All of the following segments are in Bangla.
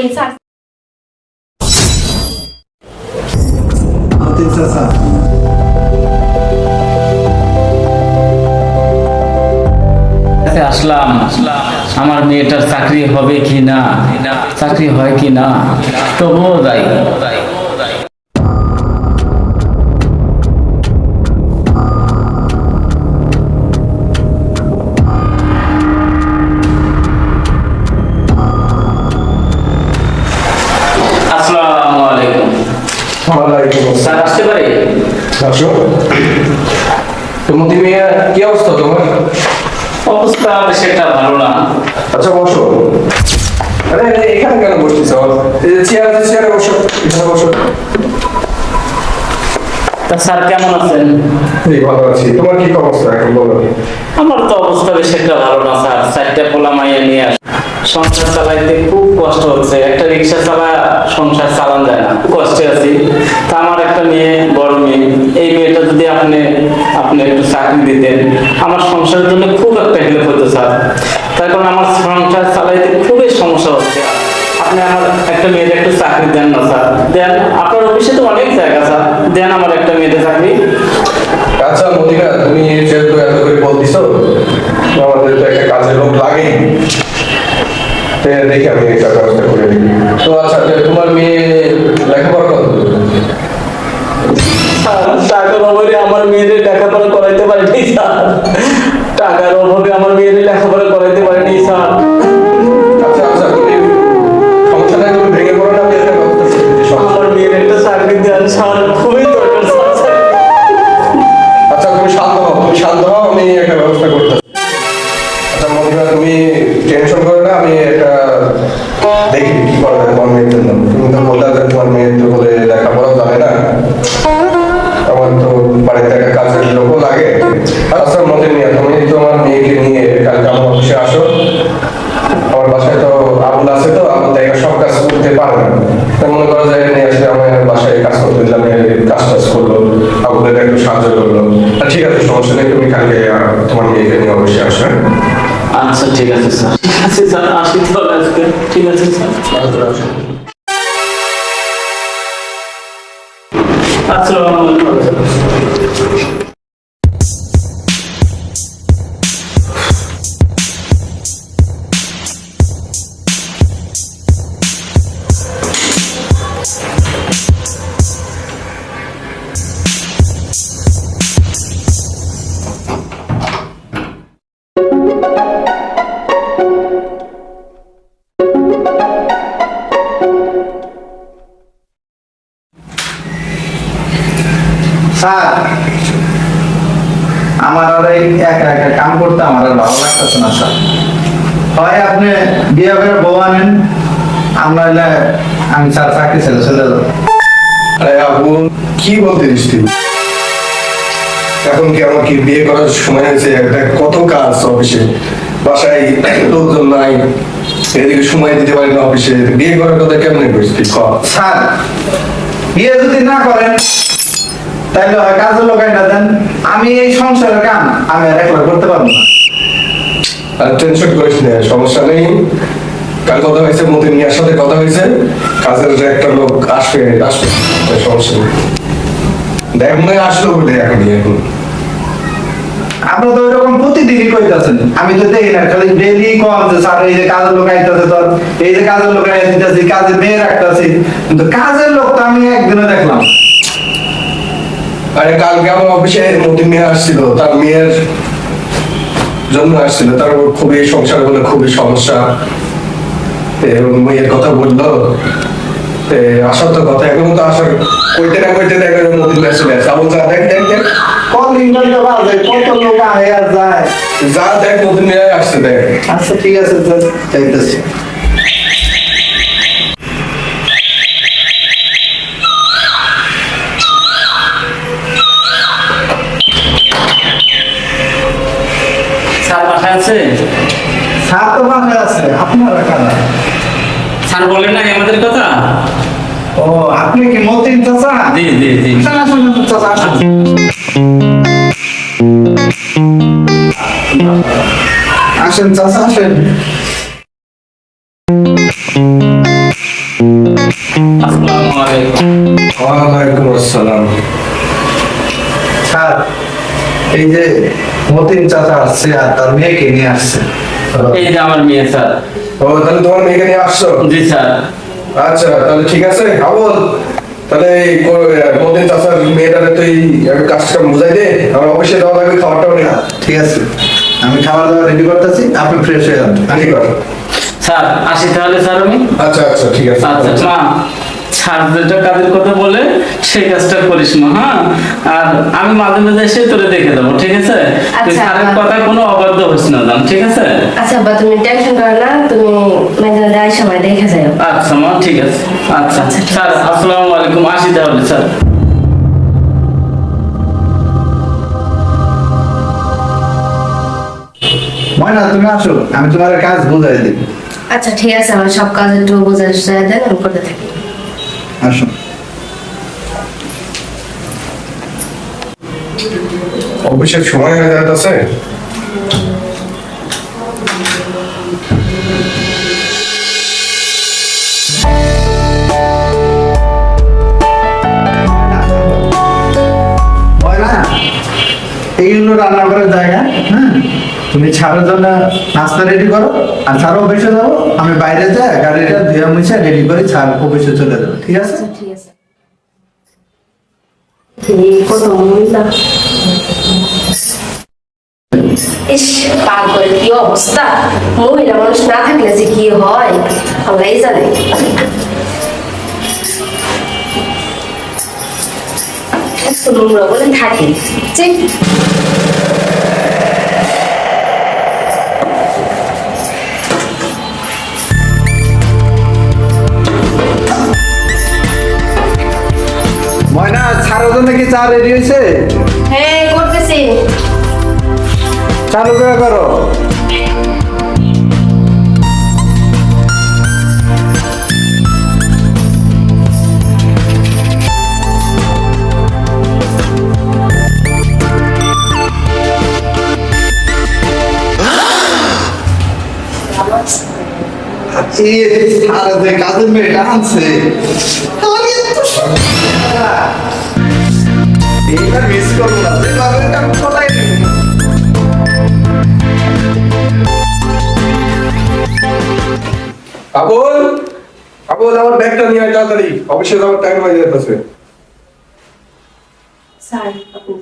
বলেন স্যার চাচা আসলাম। আমার মেয়েটার চাকরি হবে কি না চাকরি হয় কি না তবুও যাই। তো মতি মিয়া কি অবস্থা তোমার? অবস্থা একটা ভালো না। আচ্ছা বসো। আরে এখানে কেন বসতেছ? চেয়ার চেয়ারে বসো এখানে বসো। তা স্যার কেমন আছেন? ভালো আছি। তোমার কি অবস্থা এখন বলো। আমার তো অবস্থা বেশ একটা ভালো না স্যার। চারটা পোলা মাইয়া নিয়ে আস সংসার চালাইতে খুব কষ্ট হচ্ছে। একটা রিক্সা চালা সংসার চালান যায় না। খুব কষ্টে আছি। তা আমার একটা মেয়ে বড় মেয়ে এই মেয়েটা যদি আপনি আপনি একটু চাকরি দিতেন। আমার সংসারের জন্য খুব একটা হেল্প হতো, স্যার। তার কারণ আমার সংসার চালাইতে খুবই সমস্যা হচ্ছে। আপনি আমার একটা মেয়ের একটু চাকরি দেন না, স্যার। দেন, আপনার অফিসে তো অনেক জায়গা, স্যার। দেন আমার একটা মেয়েদের চাকরি। আচ্ছা মদিনা তুমি যেহেতু এত করে বলতেছ আমাদের তো একটা কাজের লোক লাগেই। তো দেখি আমি একটা ব্যবস্থা করে দিই তো আচ্ছা তোমার মেয়ে আমার মেয়েদের লেখাপড়া করাইতে পারিনি টাকার অভাবে আমার আমার বাসায় তো আবুল আছে তো আবুল তাই সব কাজ করতে পারে না। মনে করো যে নিয়ে আসে আমার বাসায় কাজ করতে দিলাম কাজ টাজ করল আবুলের একটু সাহায্য করল। ঠিক আছে, সমস্যা নেই, তুমি কালকে তোমার মেয়েকে নিয়ে অবশ্যই আসো হ্যাঁ? আচ্ছা ঠিক আছে, স্যার। ঠিক আছে, স্যার, আসি তাহলে আজকে। ঠিক আছে, স্যার। আসো। আসসালামু আলাইকুম স্যার আমার আর একা একা কাম করতে আমার আর ভালো লাগতেছে না স্যার। হয় আপনি বিয়ে করে বউ আনেন আমরা হইলে আমি স্যার চাকরি ছেড়ে চলে যাব। আরে আবু কি বলতেছিস তুই? এখন কি আমার কি বিয়ে করার সময় হয়েছে? একটা কত কাজ অফিসে বাসায় লোকজন নাই এদিকে সময় দিতে পারি না অফিসে বিয়ে করার কথা কেমনে তুই? স্যার বিয়ে যদি না করেন তাইলে হয় কাজের লোকাই না দেন আমি এই সংসারের কাম আমি আর একলা করতে পারব না। আর টেনশন করিস না সমস্যা নেই। কাল কথা হয়েছে মতিন মিয়ার সাথে কথা হয়েছে। কাজের একটা লোক আসবে আসবে সমস্যা নেই। দেখ মনে আসলো বলে এখনই এখন। আপনি তো প্রতিদিনই কইতাছেন আমি তো দেখি না খালি ডেলি কম যে স্যার এই যে কাজের লোক আইতাছে তোর এই যে কাজের লোক আইতাছি কাজের মেয়ে রাখতাছি। কিন্তু কাজের লোক তো আমি একদিনও দেখলাম আরে কালকে আমার অফিসে মতিন মিয়া আসছিল তার মেয়ের জন্য আসছিল তার খুবই সংসার বলে খুবই সমস্যা। এবং মেয়ের কথা বলল। আসার তো কথা এখন তো আসার কইতে না কইতে দেখা যায় মতিন মিয়া চলে আবুল যা দেখ দেখ দেখ। ইন্টারভিউ বাজে? কত লোক আহে আর যায়? যা দেখ মিয়া আসছে দেখ। আচ্ছা ঠিক আছে যাইতেছি। আছে? স্যার তো বাসায় আছে আপনারা কারা? স্যার বলেন না আমাদের কথা? ও আপনি কি মতিন চাচা? জি জি জি। চাচা শুনুন চাচা আসুন। আসেন চাচা আসেন। আসসালামু আলাইকুম। ওয়া আলাইকুম আসসালাম। এই যে মতিন চাচা আসছে আর তার মেয়েকে নিয়ে আসছে। এই যে আমার মেয়ে স্যার। ও তাহলে তোমার মেয়েকে নিয়ে আসছো? জি স্যার। আচ্ছা তাহলে ঠিক আছে আবল তাহলে এই কোনদিন চাষার তুই কাজটা বুঝাই দে আমার অফিসে যাওয়া লাগবে খাবারটাও নেই ঠিক আছে আমি খাবার দাবার রেডি করতেছি আপনি ফ্রেশ হয়ে যান। ঠিক আছে। স্যার আসি তাহলে স্যার আমি। আচ্ছা আচ্ছা ঠিক আছে। আচ্ছা মা। যেটা কাজের কথা বলে? সেই কাজটা করিস না হ্যাঁ? আর আমি মাঝে মাঝে এসে তোরে দেখে দেবো ঠিক আছে? তুই আচ্ছা। স্যারের কোনো অবাধ্য না জান ঠিক আছে? আচ্ছা বা তুমি টেনশন করো না তুমি মাঝে মাঝে আই সময় দেখে যাও। আচ্ছা মা ঠিক আছে। আচ্ছা স্যার আসসালামু আলাইকুম আসি তাহলে স্যার। ময়না তুমি আসো আমি তোমার কাজ বুঝাই দিই। আচ্ছা ঠিক আছে আমার সব কাজ একটু সুযোগ দেন আমি করতে থাকি। আসো অফিসের সময় হয়ে যাচ্ছে? ছাড়ের জন্য নাস্তা রেডি করো, আর ছাড় অফিসে যাব আমি বাইরে যাই গাড়িটা ধুয়ে মুছে রেডি করে ছাড় অফিসে চলে যাব ঠিক আছে? ঠিক থাকলে যে কি হয়? আমরাই জানি। ছাড়ের জন্য কি চা রেডি হয়েছে? হ্যাঁ করতেছি। চালু করে করো। এই সারা যে কাজের মেয়েটা আনছে আমি এত এইটা মিস করব না। যেভাবে আমি কোথায় নেব কাবুল কাবুল আমার ব্যাগটা নিয়ে আয় তাড়াতাড়ি। অফিসে যাওয়ার টাইম হয়ে যাচ্ছে স্যার আপনি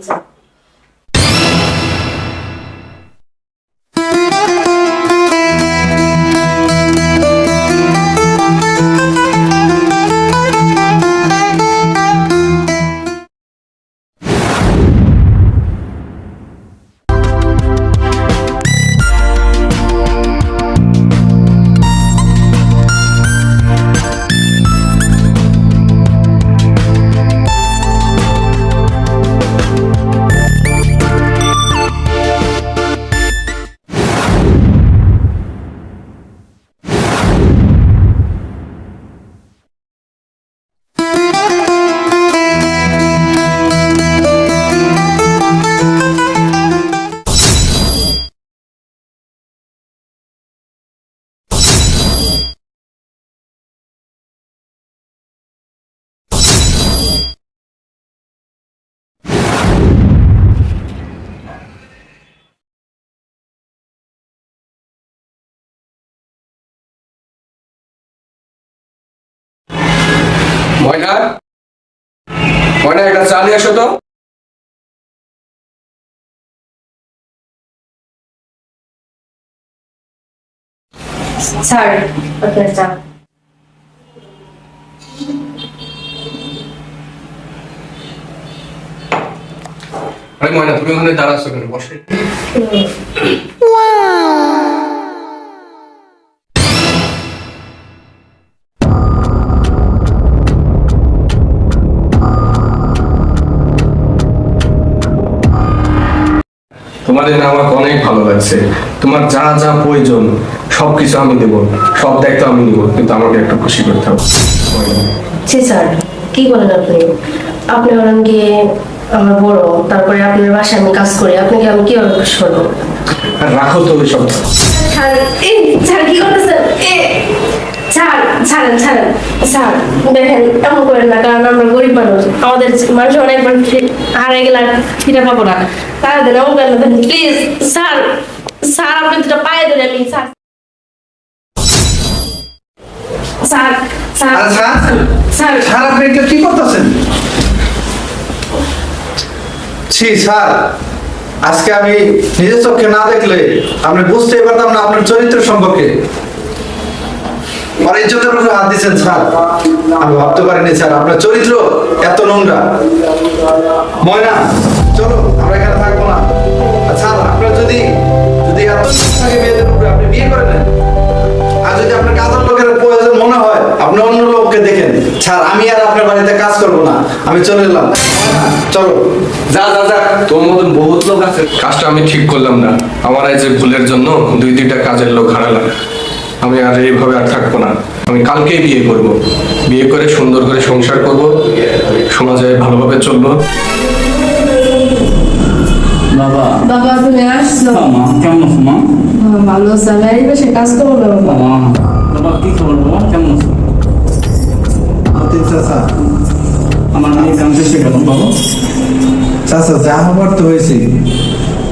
ময়না ময়না একটা চা নিয়ে আসো তো। স্যার আপনার আরে ময়না তুমি ওখানে দাঁড়াচ্ছ কেন? বসে। তোমাদের আমাকে অনেক ভালো লাগছে। তোমার যা যা প্রয়োজন সবকিছু আমি দেব। সব দায়িত্ব আমি নিব কিন্তু আমাকে একটু খুশি করতে হবে। জি স্যার কি বলেন আপনি? আপনি হলেন গিয়ে আমার বড় তারপরে আপনার বাসায় আমি কাজ করি আপনাকে আমি কীভাবে খুশি করব? রাখো তো ওই সব। স্যার এ স্যার কি করতেছেন? এ ছাড় ছাড়েন ছাড়েন। স্যার দেখেন এমন করেন না কারণ আমরা গরিব মানুষ। আমাদের মানুষ অনেকবার হারিয়ে গেলে ফিরে পাবো না। তারা দেন এমন করেন না প্লিজ স্যার স্যার আপনি দুটো পায়ে দেন আমি sir sir. Sir sir sir. Sir আপনি এটা কি করতেছেন? ছি স্যার আজকে আমি নিজের চোখে না দেখলে আপনি বুঝতেই পারতাম না আপনার চরিত্র সম্পর্কে। আর ইজ্জতের উপরে হাত দিচ্ছেন স্যার। আমি ভাবতে পারিনি স্যার, আপনার চরিত্র এত নোংরা। ময়না, চলো, আমরা এখানে থাকব না। আপনার যদি যদি এত মেয়েদের উপরে আপনি বিয়ে আর যদি আপনার কাজের লোকের প্রয়োজন মনে হয়, আপনি অন্য লোককে দেখেন। স্যার, আমি আর আপনার বাড়িতে কাজ করব না। আমি চলে এলাম। চলো। যা যা যা, তোর মতন বহুত লোক আছে। কাজটা আমি ঠিক করলাম না। আমার এই যে ভুলের জন্য দুই দুইটা কাজের লোক হারালাম। আমি আর এইভাবে আর থাকব না। আমি কালকেই বিয়ে করব। বিয়ে করে সুন্দর করে সংসার করব। সমাজে ভালোভাবে চলবো। বাবা। বাবা তুমি আসছো মা কেমন আছো মা? কাজ করব না বাবা। মা বাবা কি খবর বাবা? কেমন আছো? চাচা। আমার মেয়ে জানতে কেমন বাবা। চাচা যা হবার তো হয়েছে।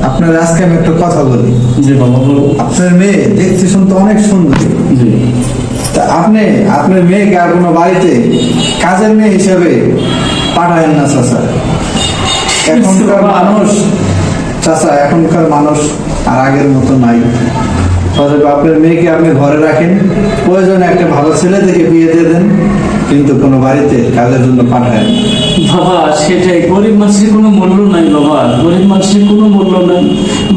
আপনার আজকে আমি একটা কথা বলি। জি বাবা বলো। আপনার মেয়ে দেখতে শুনতে অনেক সুন্দর। জি। তা আপনি আপনার মেয়েকে আর কোনো বাড়িতে কাজের মেয়ে হিসেবে পাঠায়েন না চাচা। এখনকার মানুষ চাচা এখনকার মানুষ আর আগের মতো নাই। অতএব আপনার মেয়েকে আপনি ঘরে রাখেন। প্রয়োজনে একটা ভালো ছেলে থেকে বিয়ে দিয়ে দেন কিন্তু কোনো বাড়িতে কাজের জন্য পাঠায়েন না। বাবা সেটাই। গরিব মানুষের কোনো মূল্য নাই বাবা। গরিব মানুষের কোনো মূল্য নাই।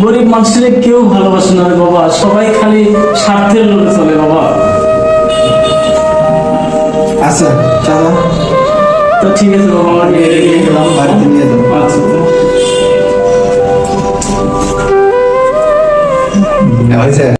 গরিব মানুষের কেউ ভালোবাসে না বাবা। সবাই খালি স্বার্থের লোকে চলে বাবা। আচ্ছা চালা। তো ঠিক আছে বাবা আমার গেলাম। বাড়িতে নিয়ে যাও। আচ্ছা হয়েছে?